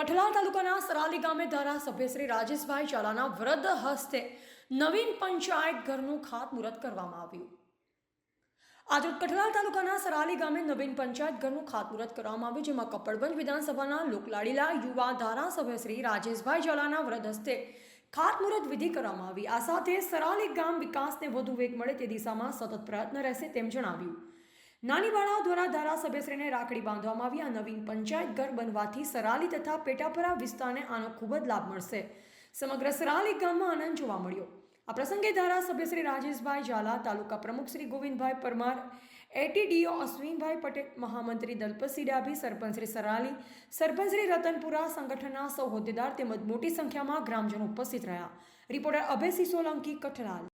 કઠલાલ તાલુકાના સરાલી ગામે ધારાસભ્ય શ્રી રાજેશભાઈ ચાલાના વૃદ્ધ હસ્તે નવીન પંચાયત ઘરનું ખાતમુહૂર્ત કરવામાં આવ્યું. આજે કઠલાલ તાલુકાના સરાલી ગામે નવીન પંચાયત ઘરનું ખાતમુહૂર્ત કરવામાં આવ્યું, જેમાં કપડવંજ વિધાનસભાના લોકલાડીલા યુવા ધારાસભ્ય શ્રી રાજેશભાઈ ઝાલાના વ્રત હસ્તે ખાતમુહૂર્ત વિધિ કરવામાં આવી. આ સાથે સરાલી ગામ વિકાસને વધુ વેગ મળે તે દિશામાં સતત પ્રયત્ન રહેશે તેમ જણાવ્યું. નાની બાળાઓ દ્વારા ધારાસભ્યશ્રીને રાખડી બાંધવામાં આવી. આ નવીન પંચાયત ઘર બનવાથી સરાલી તથા પેટાપરા વિસ્તારને આનો ખૂબ જ લાભ મળશે. સમગ્ર સરાલી ગામમાં આનંદ જોવા મળ્યો. આ પ્રસંગે ધારાસભ્ય શ્રી રાજેશભાઈ ઝાલા, તાલુકા પ્રમુખ શ્રી ગોવિંદભાઈ પરમાર, એટીડીઓ અશ્વિનભાઈ પટેલ, મહામંત્રી દલપતસિંહ ડાભી, સરપંચ શ્રી સરાલી, સરપંચ શ્રી રતનપુરા સંગઠનના સૌ હોદ્દેદાર તેમજ મોટી સંખ્યામાં ગ્રામજનો ઉપસ્થિત રહ્યા. રિપોર્ટર અભયસિંહ સોલંકી કઠલાલ.